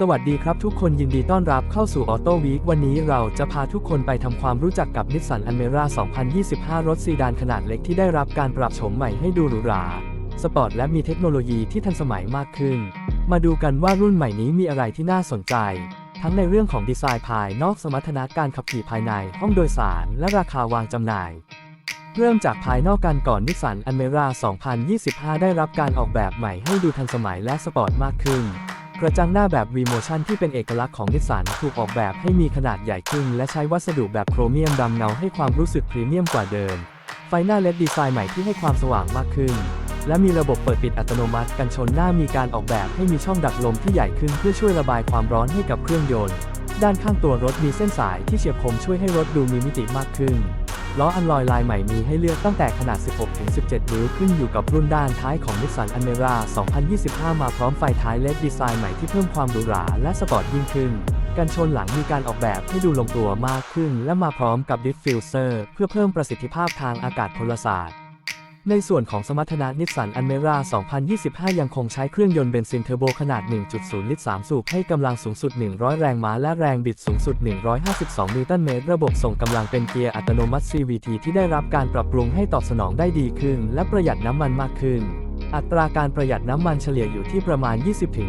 สวัสดีครับทุกคนยินดีต้อนรับเข้าสู่ออโต้วีควันนี้เราจะพาทุกคนไปทำความรู้จักกับนิสสันอเมร่า2025 รถซีดานขนาดเล็กที่ได้รับการปรับโฉมใหม่ให้ดูหรูหรา สปอร์ตและมีเทคโนโลยีที่ทันสมัยมากขึ้น มาดูกันว่ารุ่นใหม่นี้มีอะไรที่น่าสนใจ ทั้งในเรื่องของดีไซน์ภายนอกสมรรถนะการขับขี่ภายในห้องโดยสารและราคาวางจำหน่าย เริ่มจากภายนอกกันก่อนนิสสันอเมร่า2025 ได้รับการออกแบบใหม่ให้ดูทันสมัยและสปอร์ตมากขึ้น กระจังหน้าแบบ V-Motion ที่เป็นเอกลักษณ์ของนิสสันถูกออกแบบให้มีขนาดใหญ่ขึ้น และใช้วัสดุแบบโครเมียมดำเงาให้ความรู้สึกพรีเมียมกว่าเดิม ไฟหน้าเลดดีไซน์ใหม่ที่ให้ความสว่างมากขึ้น และมีระบบเปิดปิดอัตโนมัติกันชนหน้ามีการออกแบบให้มีช่องดักลมที่ใหญ่ขึ้นเพื่อช่วยระบายความร้อนให้กับเครื่องยนต์ ด้านข้างตัวรถมีเส้นสายที่เฉียบคมช่วยให้รถดูมีมิติมากขึ้น ล้ออัลลอยลายใหม่มีให้เลือกตั้งแต่ขนาด 16-17 นิ้วขึ้นอยู่กับรุ่นด้านท้ายของ Nissan Almera 2025 มาพร้อมไฟท้ายเลดดีไซน์ใหม่ที่เพิ่มความหรูหราและสปอร์ตยิ่งขึ้น กันชนหลังมีการออกแบบให้ดูลงตัวมากขึ้น และมาพร้อมกับดิฟฟิวเซอร์เพื่อเพิ่มประสิทธิภาพทางอากาศพลศาสตร์ ในส่วนของสมรรถนะนิสสันอันเมร่า2025 ยังคงใช้เครื่องยนต์เบนซินเทอร์โบขนาด 1.0 ลิตร 3 สูบให้กำลังสูงสุด 100 แรงม้าและแรงบิดสูงสุด 152 นิวตันเมตร ระบบส่งกำลังเป็นเกียร์อัตโนมัติ CVT ที่ได้รับการปรับปรุงให้ตอบสนองได้ดีขึ้น และประหยัดน้ำมันมากขึ้น อัตราการประหยัดน้ำมันเฉลี่ยอยู่ที่ประมาณ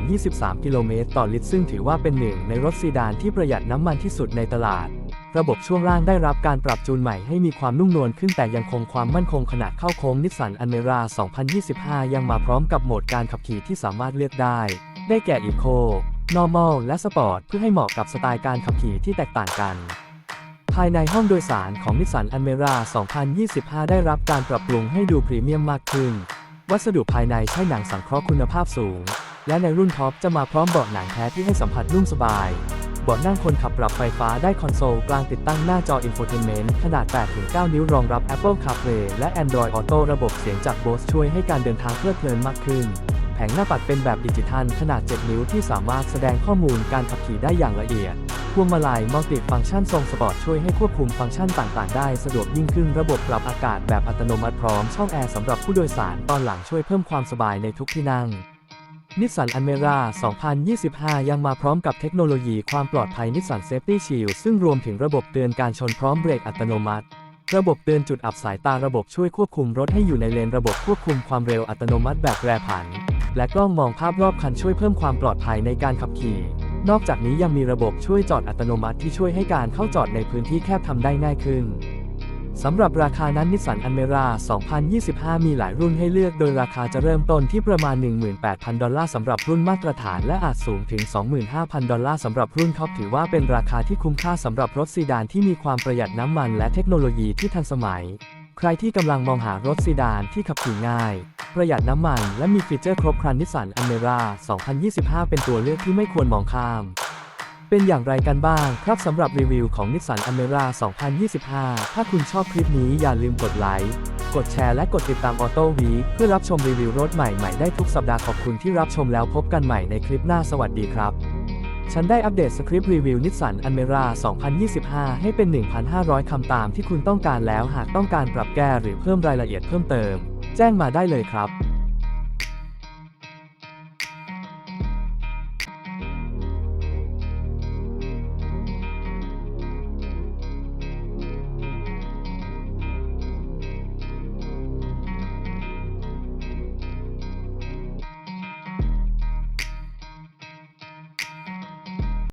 20-23 กิโลเมตรต่อลิตร ซึ่งถือว่าเป็นหนึ่งในรถซีดานที่ประหยัดน้ำมันที่สุดในตลาด ระบบช่วงล่างได้รับการปรับจูนใหม่ให้มีความนุ่มนวลขึ้นแต่ยังคงความมั่นคงขณะเข้าโค้งนิสสันอันเมรา 2025 ยังมาพร้อมกับโหมดการขับขี่ที่สามารถเลือกได้ ได้แก่ Eco Normal และ Sport เพื่อให้เหมาะกับสไตล์การขับขี่ที่แตกต่างกันภายในห้องโดยสารของนิสสันอันเมรา 2025 ได้รับการปรับปรุงให้ดูพรีเมียมมากขึ้น วัสดุภายในใช้หนังสังเคราะห์คุณภาพสูง และในรุ่นท็อปจะมาพร้อมเบาะหนังแท้ที่ให้สัมผัสนุ่มสบาย เบาะนั่งคนขับปรับไฟฟ้าได้คอนโซลกลางติดตั้งหน้าจอ Infotainment ขนาด 8-9 นิ้วรองรับ Apple CarPlay และ Android Auto ระบบเสียงจาก Bose ช่วยให้การเดินทางเพลิดเพลินมากขึ้น แผงหน้าปัดเป็นแบบดิจิทัลขนาด 7 นิ้วที่สามารถแสดงข้อมูลการขับขี่ได้อย่างละเอียดพวงมาลัยมัลติฟังก์ชันทรงสปอร์ตช่วยให้ควบคุมฟังก์ชันต่าง ๆ ได้สะดวกยิ่งขึ้นระบบปรับอากาศแบบอัตโนมัติพร้อมช่องแอร์สำหรับผู้โดยสารตอนหลังช่วยเพิ่มความสบายในทุกที่นั่ง นิสสันอันเมร่า2025 ยังมาพร้อมกับเทคโนโลยีความปลอดภัยนิสสันเซฟตี้ชิลซึ่งรวมถึงระบบเตือนการชนพร้อมเบรกอัตโนมัติ ระบบเตือนจุดอับสายตาระบบช่วยควบคุมรถให้อยู่ในเลนระบบควบคุมความเร็วอัตโนมัติแบบแปรผัน และกล้องมองภาพรอบคันช่วยเพิ่มความปลอดภัยในการขับขี่ นอกจากนี้ยังมีระบบช่วยจอดอัตโนมัติที่ช่วยให้การเข้าจอดในพื้นที่แคบทำได้ง่ายขึ้น สำหรับราคานั้นนิสสันอันเมร่า2025 มีหลายรุ่นให้เลือกโดยราคาจะเริ่มต้นที่ประมาณ 18,000 ดอลลาร์สำหรับรุ่นมาตรฐานและอาจสูงถึง 25,000 ดอลลาร์สำหรับรุ่นท็อปถือว่าเป็นราคาที่คุ้มค่าสำหรับรถซีดานที่มีความประหยัดน้ำมันและเทคโนโลยีที่ทันสมัย ใครที่กำลังมองหารถซีดานที่ขับขี่ง่าย ประหยัดน้ำมัน และมีฟีเจอร์ครบครันนิสสันอันเมร่า2025 เป็นตัวเลือกที่ไม่ควรมองข้าม เป็นอย่างไรกันบ้างครับสำหรับรีวิวของ Nissan Almera 2025 ถ้าคุณชอบคลิปนี้อย่าลืมกดไลค์ กดแชร์และกดติดตาม Auto w e e k เพื่อรับชมรีวิวรถใหม่ๆได้ทุกสัปดาห์ขอบคุณที่รับชมแล้วพบกันใหม่ในคลิปหน้าสวัสดีครับ ฉันได้อัปเดตสคริปต์รีวิว Nissan Almera 2025 ให้เป็น 1,500 คำตามที่คุณต้องการแล้วหากต้องการปรับแก้หรือเพิ่มรายละเอียดเพิ่มเติม แจ้งมาได้เลยครับ